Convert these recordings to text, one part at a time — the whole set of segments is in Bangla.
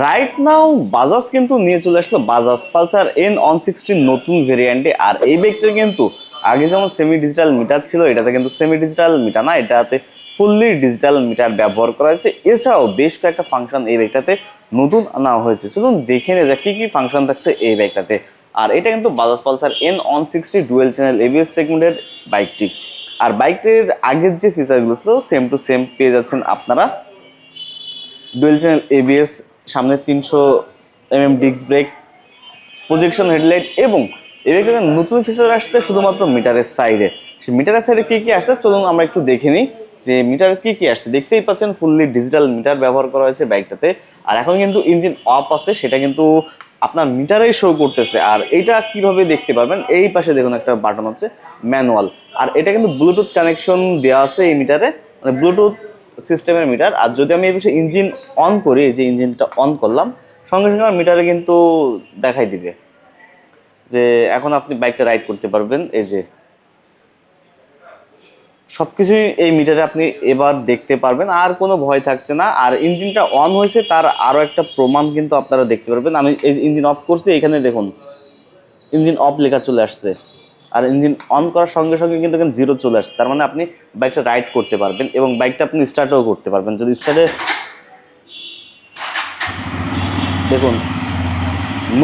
রাইট নাও বাজাজ কিন্তু নিয়ে চলে আসলো Bajaj Pulsar N one sixteen নতুন ভেরিয়েন্টে আর এই বাইকটার কিন্তু আগে যেমন সেমি ডিজিটাল মিটার ছিল, এটাতে কিন্তু সেমি ডিজিটাল মিটার না, এটাতে ফুললি ডিজিটাল মিটার ব্যবহার করা হয়েছে। এছাড়াও বেশ কয়েকটা ফাংশন এই বাইকটাতে নতুন আনা হয়েছে। চলুন দেখে নিয়ে যাক কী কী ফাংশন থাকছে এই বাইকটাতে আর এটা কিন্তু Bajaj Pulsar N one sixty dual channel ABS সেগমেন্টের বাইকটি আর বাইকটির আগের যে ফিচারগুলো ছিল সেম টু সেম পেয়ে যাচ্ছেন আপনারা। ডুয়েল চ্যানেল এবিএস সামনে তিনশো MM disc brake projection headlight এবং এর একটা নতুন ফিচার আসছে শুধুমাত্র মিটারের সাইডে সেই মিটারের সাইডে কী কী আসছে? চলুন আমরা একটু দেখে নিই যে মিটার কি কি আসছে। দেখতেই পাচ্ছেন ফুললি ডিজিটাল মিটার ব্যবহার করা হয়েছে বাইকটাতে। আর এখন কিন্তু ইঞ্জিন অফ আছে, সেটা কিন্তু আপনার মিটারেই শো করতেছে। আর এটা কীভাবে দেখতে পারবেন? এই পাশে দেখুন একটা বাটন হচ্ছে ম্যানুয়াল আর এটা কিন্তু ব্লুটুথ কানেকশন দেওয়া আছে এই মিটারে। মানে ব্লুটুথ সিস্টেমের মিটার। আর যদি আমি এই বিষয়ে ইঞ্জিন অন করি যে ইঞ্জিনটা অন করলাম, সঙ্গে সঙ্গে আমার মিটারে কিন্তু দেখাই দিবে যে এখন আপনি বাইকটা রাইড করতে পারবেন, এই যে। সব কিছুই এই মিটারে আপনি এবার দেখতে পারবেন, আর কোনো ভয় থাকছে না। আর ইঞ্জিনটা অন হয়েছে, তার আরও একটা প্রমাণ কিন্তু আপনারা দেখতে পারবেন। আমি এই ইঞ্জিন অফ করছি, এখানে দেখুন, ইঞ্জিন অফ লেখা চলে আসছে। আর ইঞ্জিন অন করার সঙ্গে সঙ্গে কিন্তু এখানে জিরো চলে আসছে। তার মানে আপনি বাইকটা রাইড করতে পারবেন এবং বাইকটা আপনি স্টার্টও করতে পারবেন। যদি স্টার্টে দেখুন,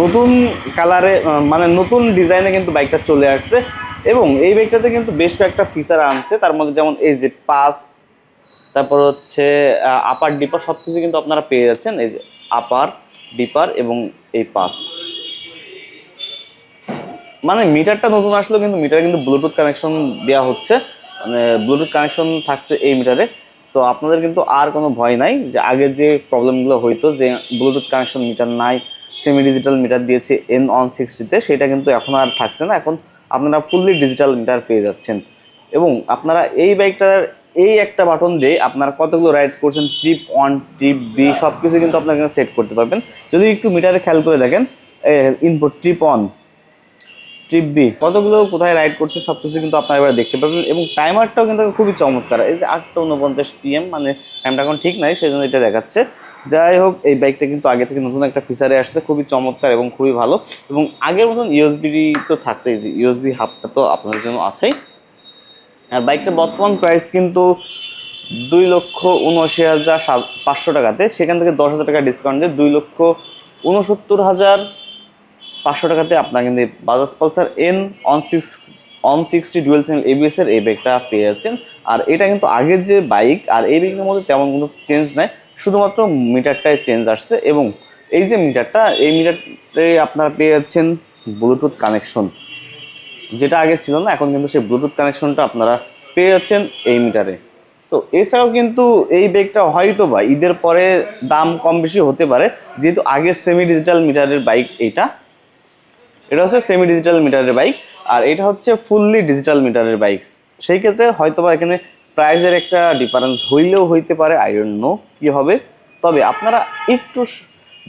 নতুন কালারে মানে নতুন ডিজাইনে কিন্তু বাইকটা চলে আসছে এবং এই বাইকটাতে কিন্তু বেশ কয়েকটা ফিচার আনছে। তার মধ্যে যেমন এই যে পাস তারপর হচ্ছে আপার ডিপার সব কিছু কিন্তু আপনারা পেয়ে যাচ্ছেন। এই যে আপার ডিপার এবং এই পাস মানে মিটারটা নতুন আসলেও কিন্তু মিটারে কিন্তু ব্লুটুথ কানেকশন দেওয়া হচ্ছে। মানে ব্লুটুথ কানেকশন থাকছে এই মিটারে। সো আপনাদের কিন্তু আর কোনো ভয় নাই যে আগে যে প্রবলেমগুলো হইতো, যে ব্লুটুথ কানেকশন মিটার নাই সেমি ডিজিটাল মিটার দিয়েছে এন অন সিক্সটিতে সেটা কিন্তু এখন আর থাকছে না। এখন আপনারা ফুললি ডিজিটাল মিটার পেয়ে যাচ্ছেন। এবং আপনারা এই বাইকটার এই একটা বাটন দিয়ে আপনারা কতগুলো রাইড করছেন ট্রিপ ওয়ান ট্রিপ বি সব কিছু কিন্তু আপনারা সেট করতে পারবেন। যদি একটু মিটারে খেয়াল করে দেখেন input trip on trip B কতগুলো, কোথায় রাইড করছে সব কিছু কিন্তু আপনারা এবার দেখতে পাবেন এবং টাইমারটাও কিন্তু খুবই চমৎকার। এই যে আটটা উনপঞ্চাশ পিএম মানে টাইমটা এখন ঠিক নাই সেই জন্য এটা দেখাচ্ছে। যাই হোক, এই বাইকটা কিন্তু আগে থেকে নতুন একটা ফিচারে আসছে, খুবই চমৎকার এবং খুবই ভালো। এবং আগের মতন ইউএসবি তো থাকছে এই যে ইউএসবি হাবটা তো আপনাদের জন্য আছেই। আর বাইকটা বর্তমান প্রাইস কিন্তু দুই লক্ষ উনআশি হাজার পাঁচশো টাকাতে, সেখান থেকে দশ হাজার টাকা ডিসকাউন্ট দিয়ে দুই লক্ষ উনসত্তর হাজার পাঁচশো টাকাতে আপনার কিন্তু Bajaj Pulsar N one six one sixty dual channel ABS এর এই বাইকটা পেয়ে যাচ্ছেন। আর এটা কিন্তু আগের যে বাইক আর এই বাইকের মধ্যে তেমন কোনো চেঞ্জ নাই। শুধুমাত্র মিটারটায় চেঞ্জ আসছে এবং এই যে মিটারটা, এই মিটারে আপনারা পেয়ে যাচ্ছেন ব্লুটুথ কানেকশন যেটা আগে ছিল না, এখন কিন্তু সেই ব্লুটুথ কানেকশনটা আপনারা পেয়ে যাচ্ছেন এই মিটারে। সো এছাড়াও কিন্তু এই ব্যাগটা হয়তো বা ঈদের পরে দাম কম বেশি হতে পারে, যেহেতু আগে সেমি ডিজিটাল মিটারের বাইক এইটা এটা হচ্ছে সেমি ডিজিটাল মিটারের বাইক আর এটা হচ্ছে ফুললি ডিজিটাল মিটারের বাইক সেই ক্ষেত্রে হয়তোবা এখানে প্রাইজের একটা ডিফারেন্স হইলেও হইতে পারে আই ডোন্ট নো কি হবে। তবে আপনারা একটু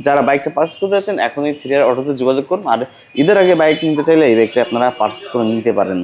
যারা বাইকটা পার্চেস করতে যাচ্ছেন, এখনই থ্রি অটোতে যোগাযোগ করুন, আর ঈদের আগে বাইক নিতে চাইলে এই বাইকটা আপনারা পার্চেস করে নিতে পারেন।